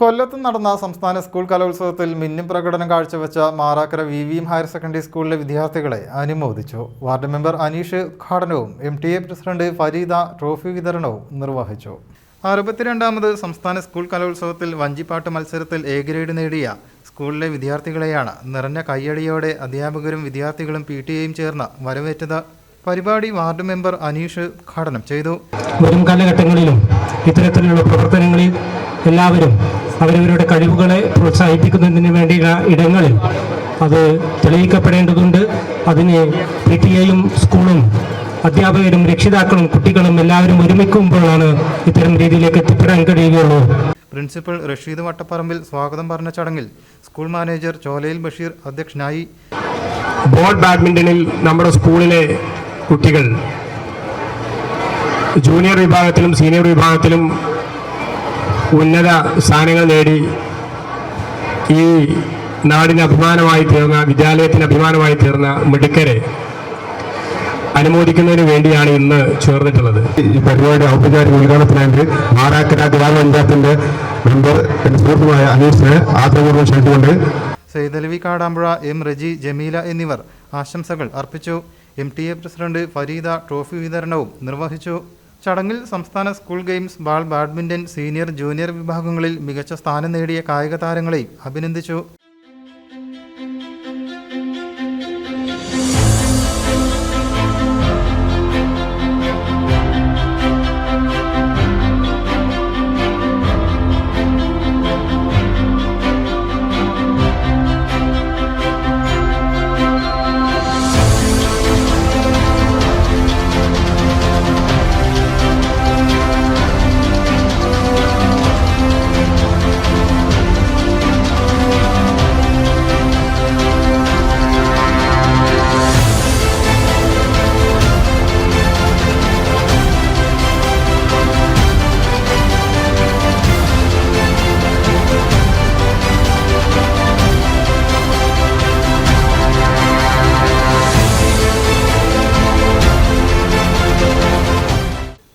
കൊല്ലത്ത് നടന്ന സംസ്ഥാന സ്കൂൾ കലോത്സവത്തിൽ മിന്നും പ്രകടനം കാഴ്ചവെച്ച Marakkara V V M higher secondary സ്കൂളിലെ വിദ്യാർത്ഥികളെ അനുമോദിച്ചു. വാർഡ് മെമ്പർ അനീഷ് ഉദ്ഘാടനവും M T A president Fareeda trophy വിതരണവും നിർവഹിച്ചു. അറുപത്തിരണ്ടാമത് സംസ്ഥാന സ്കൂൾ കലോത്സവത്തിൽ വഞ്ചിപ്പാട്ട് മത്സരത്തിൽ എ ഗ്രേഡ് നേടിയ സ്കൂളിലെ വിദ്യാർത്ഥികളെയാണ് നിറഞ്ഞ കയ്യടിയോടെ അധ്യാപകരും വിദ്യാർത്ഥികളും പി ടി എയും ചേർന്ന് വരവേറ്റത് പരിപാടി വാർഡ് മെമ്പർ അനീഷ് ഉദ്ഘാടനം ചെയ്തു. വരും കാലഘട്ടങ്ങളിലും ഇത്തരത്തിലുള്ള പ്രവർത്തനങ്ങളിൽ എല്ലാവരും അവരവരുടെ കഴിവുകളെ പ്രോത്സാഹിപ്പിക്കുന്നതിന് വേണ്ടിയുള്ള ഇടങ്ങളിൽ അത് തെളിയിക്കപ്പെടേണ്ടതുണ്ട്. അതിന് പി ടി എയും സ്കൂളും അധ്യാപകരും രക്ഷിതാക്കളും കുട്ടികളും എല്ലാവരും ഒരുമിക്കുമ്പോഴാണ് ഇത്തരം രീതിയിലേക്ക് എത്തിപ്പെടാൻ കഴിയുകയുള്ളൂ. പ്രിൻസിപ്പൽ റഷീദ് വട്ടപ്പറമ്പിൽ സ്വാഗതം പറഞ്ഞ ചടങ്ങിൽ സ്കൂൾ മാനേജർ ചോലയിൽ ബഷീർ അധ്യക്ഷനായി. ബോൾ ബാഡ്മിന്റണിൽ നമ്മുടെ സ്കൂളിലെ കുട്ടികൾ ജൂനിയർ വിഭാഗത്തിലും സീനിയർ വിഭാഗത്തിലും ഉന്നത സ്ഥാനങ്ങൾ നേടി ഈ നാടിന് അഭിമാനമായി തീർന്ന വിദ്യാലയത്തിന് അഭിമാനമായി തീർന്ന മിടുക്കരെ അനുമോദിക്കുന്നതിന് വേണ്ടിയാണ് ഇന്ന് ചേർന്നിട്ടുള്ളത്. ഈ പരിപാടി ഔപചാരിക ഉദ്ഘാടനത്തിനായിട്ട് മാറാക്കര ഗ്രാമപഞ്ചായത്തിന്റെ മെമ്പർ സുഹൃത്തുമായ അനീഷിനെ ആദരപൂർവം ക്ഷണിച്ചുകൊണ്ട് സെയ്തലവി കാടാമ്പുഴ എം റജി ജമീല എന്നിവർ ആശംസകൾ അർപ്പിച്ചു. M T A president Fareeda trophy വിതരണവും നിർവഹിച്ചു. ചടങ്ങിൽ സംസ്ഥാന school games ball badminton senior junior വിഭാഗങ്ങളിൽ മികച്ച സ്ഥാനം നേടിയ കായിക താരങ്ങളെയും അഭിനന്ദിച്ചു.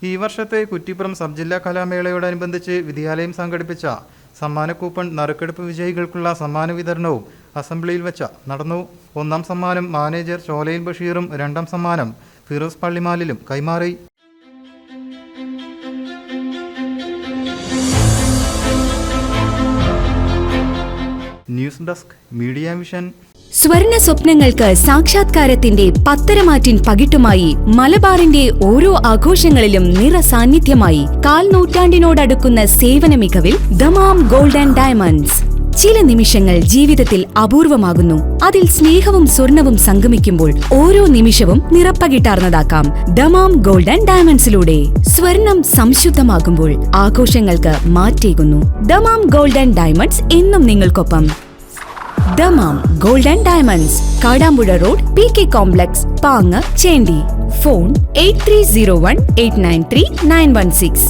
ഈ വർഷത്തെ കുറ്റിപ്പുറം സബ് ജില്ലാ കലാമേളയോടനുബന്ധിച്ച് വിദ്യാലയം സംഘടിപ്പിച്ച സമ്മാന കൂപ്പൺ നറുക്കെടുപ്പ് വിജയികൾക്കുള്ള സമ്മാന വിതരണവും അസംബ്ലിയിൽ വെച്ച് നടന്നു. ഒന്നാം സമ്മാനം മാനേജർ ചോലയിൽ ബഷീറും രണ്ടാം സമ്മാനം ഫിറോസ് പള്ളിമാലിലും കൈമാറി. ന്യൂസ് ഡെസ്ക് മീഡിയ വിഷൻ സ്വർണ സ്വപ്നങ്ങൾക്ക് സാക്ഷാത്കാരത്തിന്റെ പത്തരമാറ്റിൻ പകിട്ടുമായി മലബാറിന്റെ ഓരോ ആഘോഷങ്ങളിലും നിറ സാന്നിധ്യമായി കാൽ നൂറ്റാണ്ടിനോടടുക്കുന്ന സേവന മികവിൽ ദമാം ഗോൾഡ് ആൻഡ് ഡയമണ്ട്സ്. ചില നിമിഷങ്ങൾ ജീവിതത്തിൽ അപൂർവമാകുന്നു. അതിൽ സ്നേഹവും സ്വർണവും സംഗമിക്കുമ്പോൾ ഓരോ നിമിഷവും നിറപ്പകിട്ടാർന്നതാക്കാം ദമാം ഗോൾഡ് ആൻഡ് ഡയമണ്ട്സിലൂടെ. സ്വർണം സംശുദ്ധമാകുമ്പോൾ ആഘോഷങ്ങൾക്ക് മാറ്റേകുന്നു. ദമാം ഗോൾഡ് ആൻഡ് ഡയമണ്ട്സ് എന്നും നിങ്ങൾക്കൊപ്പം. Dammam gold and diamonds Kadampuzha road P K complex Pang Chendi. Phone eight three zero one eight nine three nine one six.